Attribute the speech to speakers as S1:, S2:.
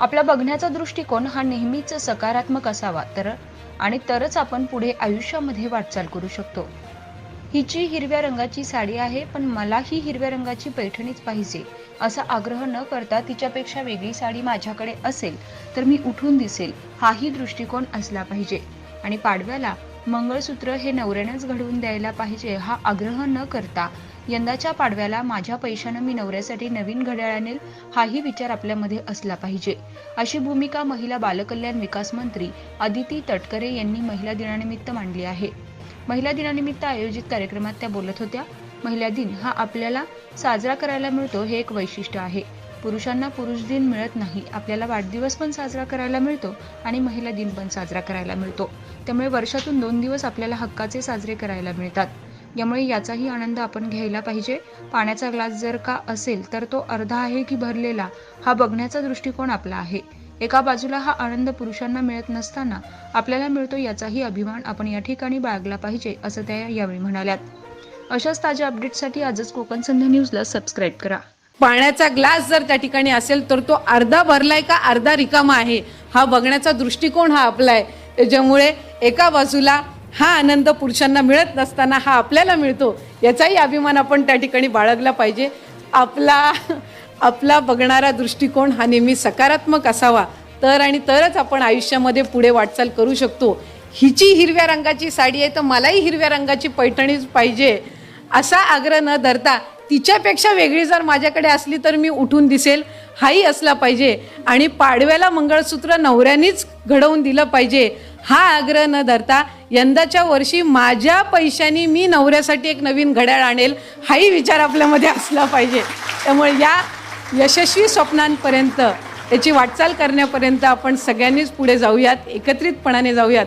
S1: आपला बघण्याचा दृष्टिकोन हा नेहमीच सकारात्मक असावा तर आणि तरच आपण पुढे आयुष्यामध्ये वाटचाल करू शकतो. हिची हिरव्या रंगाची साडी आहे पण मलाही हिरव्या रंगाची पैठणीच पाहिजे असा आग्रह न करता तिच्यापेक्षा वेगळी साडी माझ्याकडे असेल तर मी उठून दिसेल हाही दृष्टिकोन असला पाहिजे. आणि पाडव्याला मंगळसूत्र हे नवऱ्यानेच घडवून द्यायला पाहिजे हा आग्रह न करता. यंदाच्या पाडव्याला माझ्या पैशानं मी नवऱ्यासाठी नवीन घड्याळ आणेल हाही विचार आपल्यामध्ये असला पाहिजे. अशी भूमिका महिला बालकल्याण विकास मंत्री अदिती तटकरे यांनी महिला दिनानिमित्त मांडली आहे. महिला दिनानिमित्त आयोजित कार्यक्रमात त्या बोलत होत्या महिला दिन हा आपल्याला साजरा करायला मिळतो हे एक वैशिष्ट्य आहे. पुरुषांना पुरुष दिन मिळत नाही. आपल्याला वाढदिवस पण साजरा करायला मिळतो आणि महिला दिन पण साजरा करायला मिळतो. त्यामुळे वर्षातून दोन दिवस आपल्याला हक्काचे साजरे करायला मिळतात. यामुळे याचाही आनंद आपण घ्यायला पाहिजे. पाण्याचा ग्लास जर का असेल तर तो अर्धा आहे की भरलेला हा बघण्याचा दृष्टिकोन आपला आहे. एका बाजूला हा आनंद पुरुषांना मिळत नसताना आपल्याला मिळतो याचाही अभिमान आपण या ठिकाणी बाळगला पाहिजे असं त्या यावेळी म्हणाल्यात. अशाच ताज्या अपडेटसाठी आजच कोकण संध्या न्यूजला सबस्क्राईब करा.
S2: पाण्याचा ग्लास जर त्या ठिकाणी असेल तर तो अर्धा भरलाय का अर्धा रिकामा आहे? हा बघण्याचा दृष्टिकोन हा आपला आहे. त्याच्यामुळे एका बाजूला हा आनंद पुरुषांना मिळत नसताना हा आपल्याला मिळतो. याचाही अभिमान आपण त्या ठिकाणी बाळगला पाहिजे. आपला आपला बघणारा दृष्टिकोन हा नेहमी सकारात्मक असावा. तर आणि तरच आपण आयुष्यामध्ये पुढे वाटचाल करू शकतो. हिची हिरव्या रंगाची साडी आहे तर मलाही हिरव्या रंगाची पैठणीच पाहिजे. असा आग्रह न धरता तिच्यापेक्षा वेगळी जर माझ्याकडे असली तर मी उठून दिसेल. हाही असला पाहिजे. आणि पाडव्याला मंगळसूत्र नवऱ्यानेच घडवून दिलं पाहिजे. हा आग्रह न धरता यंदाच्या वर्षी माझ्या पैशानी मी नवऱ्यासाठी एक नवीन घड्याळ आणेल हाही विचार आपल्यामध्ये असला पाहिजे. त्यामुळे या यशस्वी स्वप्नांपर्यंत याची वाटचाल करण्यापर्यंत आपण सगळ्यांनीच पुढे जाऊयात एकत्रितपणाने जाऊयात.